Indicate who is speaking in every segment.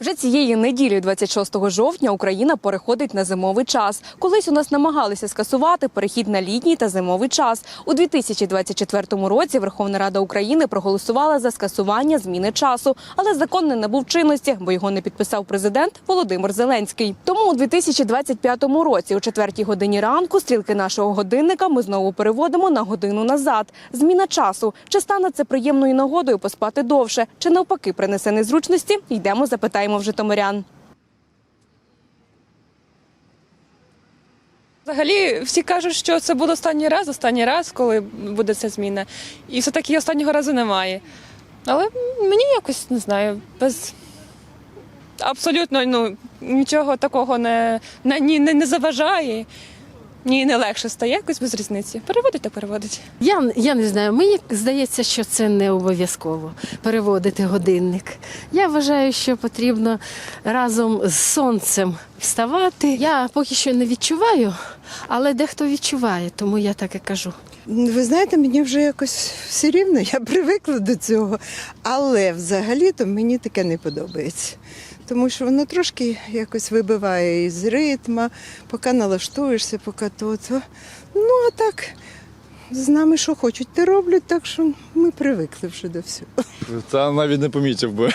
Speaker 1: Вже цієї неділі, 26 жовтня, Україна переходить на зимовий час. Колись у нас намагалися скасувати перехід на літній та зимовий час. У 2024 році Верховна Рада України проголосувала за скасування зміни часу, але закон не набув чинності, бо його не підписав президент Володимир Зеленський. Тому у 2025 році, о 4 годині ранку, стрілки нашого годинника ми знову переводимо на годину назад. Зміна часу. Чи стане це приємною нагодою поспати довше, чи навпаки принесе незручності? Йдемо, запитаємо в житомирян.
Speaker 2: Взагалі, всі кажуть, що це буде останній раз, останній раз, коли буде ця зміна. І все-таки останнього разу немає. Але мені якось не знаю, без абсолютно ну, нічого такого не, не, не, не заважає. Ні, не легше стає, якось без різниці. Переводить та переводить.
Speaker 3: Я, я не знаю, мені здається, що це не обов'язково переводити годинник. Я вважаю, що потрібно разом з сонцем вставати. Я поки що не відчуваю, але дехто відчуває, тому я так і кажу.
Speaker 4: Ви знаєте, мені вже якось все рівно, я привикла до цього. Але взагалі-то мені таке не подобається. Тому що воно трошки якось вибиває із ритму, поки налаштуєшся, поки то, то. Ну, а так, з нами що хочуть, те роблять, так що ми привикли вже до всього.
Speaker 5: Та навіть не помітив би.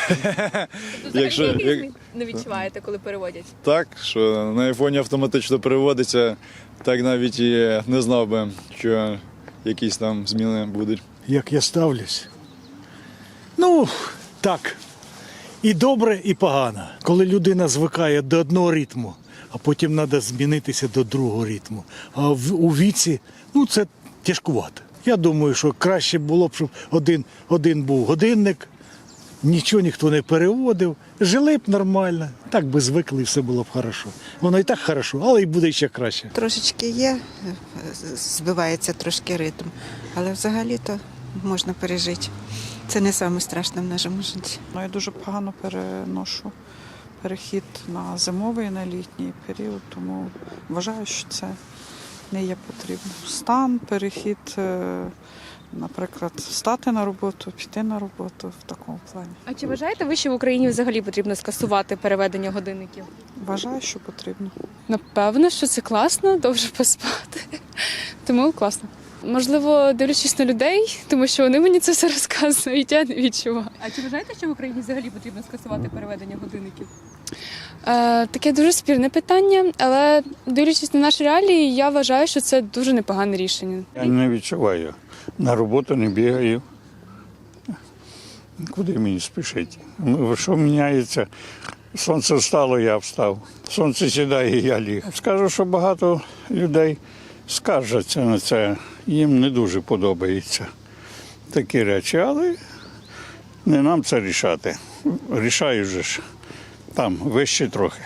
Speaker 5: Якщо як,
Speaker 1: не відчуваєте, коли переводять?
Speaker 5: так, що на айфоні автоматично переводиться, так навіть і не знав би, що якісь там зміни будуть.
Speaker 6: як я ставлюсь. Ну, так. І добре, і погано. Коли людина звикає до одного ритму, а потім треба змінитися до другого ритму. А в, у віці, ну це тяжкувато. Я думаю, що краще було б, щоб один, один був годинник, нічого ніхто не переводив, жили б нормально, так би звикли і все було б хорошо. Воно і так хорошо, але і буде ще краще.
Speaker 7: Трошечки є, збивається трошки ритм, але взагалі-то можна пережити. Це не саме страшне в нашому житті.
Speaker 8: Ну, Я дуже погано переношу перехід на зимовий і на літній період, тому вважаю, що це не є потрібно. Стан, перехід, е, наприклад, встати на роботу, піти на роботу в такому плані.
Speaker 1: А чи вважаєте ви, що в Україні взагалі потрібно скасувати переведення годинників?
Speaker 8: Вважаю, що потрібно.
Speaker 2: Напевно, що це класно, довше поспати. Тому класно. Можливо, дивлячись на людей, тому що вони мені це все розказують, я не відчуваю.
Speaker 1: А чи вважаєте, що в Україні взагалі потрібно скасувати переведення годинників?
Speaker 2: Е, таке дуже спірне питання, але дивлячись на наші реалії, я вважаю, що це дуже непогане рішення.
Speaker 9: Я не відчуваю. На роботу не бігаю. Куди мені спішити? Ну, Що міняється? Сонце встало, я встав. Сонце сідає, я ліг. Скажу, що багато людей скаржаться на це. Їм не дуже подобаються такі речі, але не нам це рішати. Рішаю же ж там вище трохи.